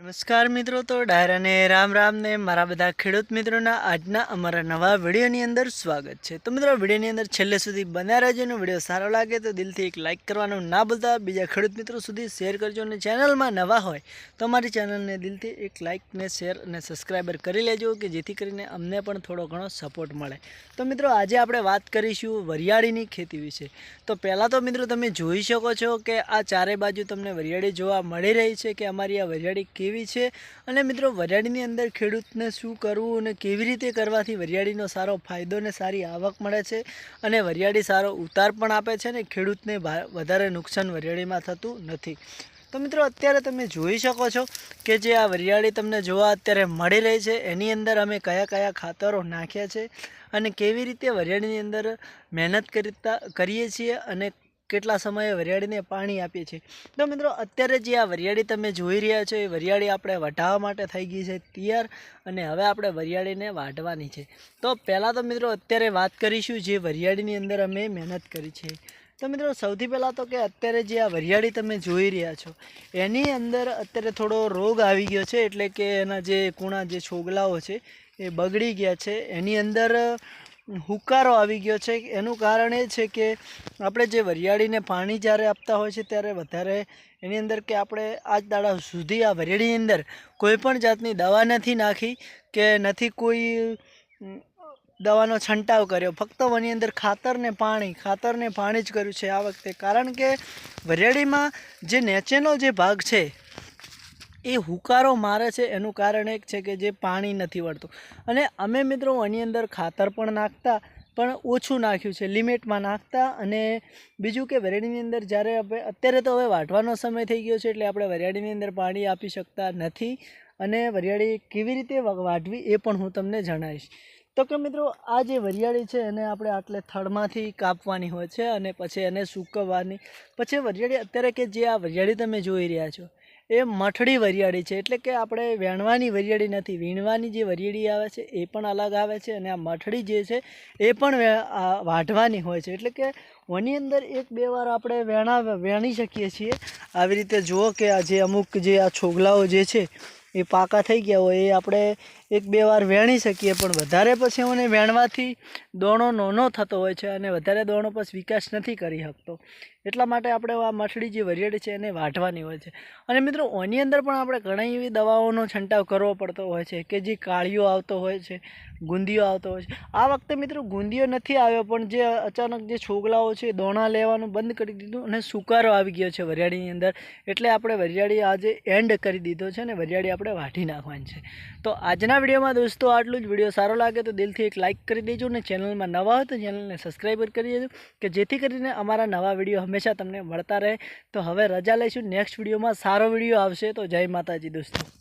નમસ્કાર મિત્રો, તો ડાયરાને રામ રામને મારા બધા ખેડૂત મિત્રોના આજના અમારા નવા વિડીયોની અંદર સ્વાગત છે. તો મિત્રો વિડીયોની અંદર છેલ્લે સુધી બન્યા રહેજો અને વીડિયો સારો લાગે તો દિલથી એક લાઇક કરવાનું ના ભૂલતા. બીજા ખેડૂત મિત્રો સુધી શેર કરજો અને ચેનલમાં નવા હોય તો અમારી ચેનલને દિલથી એક લાઇકને શેર અને સબસ્ક્રાઈબર કરી લેજો કે જેથી કરીને અમને પણ થોડો ઘણો સપોર્ટ મળે. તો મિત્રો, આજે આપણે વાત કરીશું વરિયાળીની ખેતી વિશે. તો પહેલાં તો મિત્રો, તમે જોઈ શકો છો કે આ ચારે બાજુ તમને વરિયાળી જોવા મળી રહી છે કે અમારી આ વરિયાળી કેવી છે? અને મિત્રો, વરિયાળીની અંદર ખેડૂતને શું કરવું અને કેવી રીતે કરવાથી વરિયાળીનો સારો ફાયદો ને સારી આવક મળે છે? અને વરિયાળી સારો ઉતાર પણ આપે છે ને ખેડૂતને વધારે નુકસાન વરિયાળીમાં થતું નથી. તો મિત્રો, અત્યારે તમે જોઈ શકો છો કે જે આ વરિયાળી તમને જોવા અત્યારે મળી રહી છે, એની અંદર અમે કયા કયા ખાતરો નાખ્યા છે અને કેવી રીતે વરિયાળીની અંદર મહેનત કરતા, કરીએ છીએ અને કેટલા સમયે વરિયાળીને પાણી આપીએ છીએ. તો મિત્રો, અત્યારે જે આ વરિયાળી તમે જોઈ રહ્યા છો, એ વરિયાળી આપણે વઢાવવા માટે થઈ ગઈ છે તૈયાર અને હવે આપણે વરિયાળીને વાઢવાની છે. તો પહેલાં તો મિત્રો, અત્યારે વાત કરીશું જે વરિયાળીની અંદર અમે મહેનત કરી છે. તો મિત્રો, સૌથી પહેલાં તો કે અત્યારે જે આ વરિયાળી તમે જોઈ રહ્યા છો, એની અંદર અત્યારે થોડો રોગ આવી ગયો છે, એટલે કે એના જે કૂણા જે છોગલાઓ છે, એ બગડી ગયા છે. એની અંદર હુકારો આવી ગયો છે. એનું કારણ એ છે કે આપણે જે વરિયાળીને પાણી જ્યારે આપતા હોય છે ત્યારે વધારે એની અંદર કે આપણે આજ દાડા સુધી આ વરિયાળીની અંદર કોઈ પણ જાતની દવા નથી નાખી કે નથી કોઈ દવાનો છંટાવ કર્યો. ફક્ત વની અંદર ખાતરને પાણી ખાતરને પાણી જ કર્યું છે આ વખતે. કારણ કે વરિયાળીમાં જે નેચેનો જે ભાગ છે એ હુકારો મારે છે એનું કારણ એક છે કે જે પાણી નથી વળતું. અને અમે મિત્રો આની અંદર ખાતર પણ નાખતા, પણ ઓછું નાખ્યું છે, લિમિટમાં નાખતા અને બીજું કે વરિયાળીની અંદર જ્યારે આપણે અત્યારે તો હવે વાઢવાનો સમય થઈ ગયો છે એટલે આપણે વરિયાળીની અંદર પાણી આપી શકતા નથી અને વરિયાળી કેવી રીતે વાટવી એ પણ હું તમને જણાવીશ. તો કે મિત્રો, આ જે વરિયાળી છે એને આપણે આટલે થડમાંથી કાપવાની હોય છે અને પછી એને સૂકવવાની. પછી વરિયાળી, અત્યારે કે જે આ વરિયાળી તમે જોઈ રહ્યા છો એ મઠડી વરિયાળી છે. એટલે કે આપણે વેણવાની વરિયાળી નથી, વીણવાની જે વરિયાળી આવે છે એ પણ અલગ આવે છે અને આ મઠડી જે છે એ પણ વાઢવાની હોય છે. એટલે કે ઓની અંદર એક બે વાર આપણે વેણા, વેણી શકીએ છીએ. આવી રીતે જુઓ કે આ જે અમુક જે આ છોગલાઓ જે છે એ પાકા થઈ ગયા હોય, એ આપણે એક બે વાર વેણી શકીએ, પણ વધારે પછી મને વેણવાથી દોણો નાનો થતો હોય છે અને વધારે દોણો પછી વિકાસ નથી કરી શકતો. એટલા માટે આપણે આ મઠડી જે વરિયાળી છે એને વાઢવાની હોય છે. અને મિત્રો, ઓની અંદર પણ આપણે ઘણી એવી દવાઓનો છંટાવ કરવો પડતો હોય છે કે જે કાળીઓ આવતો હોય છે, ગુંદીઓ આવતો હોય છે. આ વખતે મિત્રો, ગુંદીઓ નથી આવ્યો, પણ જે અચાનક જે છોગલાઓ છે દોણા લેવાનું બંધ કરી દીધું અને સુકારો આવી ગયો છે વરિયાળીની અંદર. એટલે આપણે વરિયાળી આજે એન્ડ કરી દીધો છે અને વરિયાળી આપણે વાઢી નાખવાની છે. તો આજના વિડીયોમાં દોસ્તો આટલું જ. વીડિયો સારો લાગે તો દિલથી એક લાઇક કરી દેજો અને ચેનલમાં નવા હોય તો ચેનલને સબસ્ક્રાઈબ કરી દેજો કે જેથી કરીને અમારા નવા વીડિયો હંમેશા તમને મળતા રહે. તો હવે રજા લઈશું. નેક્સ્ટ વિડીયોમાં સારો વીડિયો આવશે. તો જય માતાજી દોસ્તો.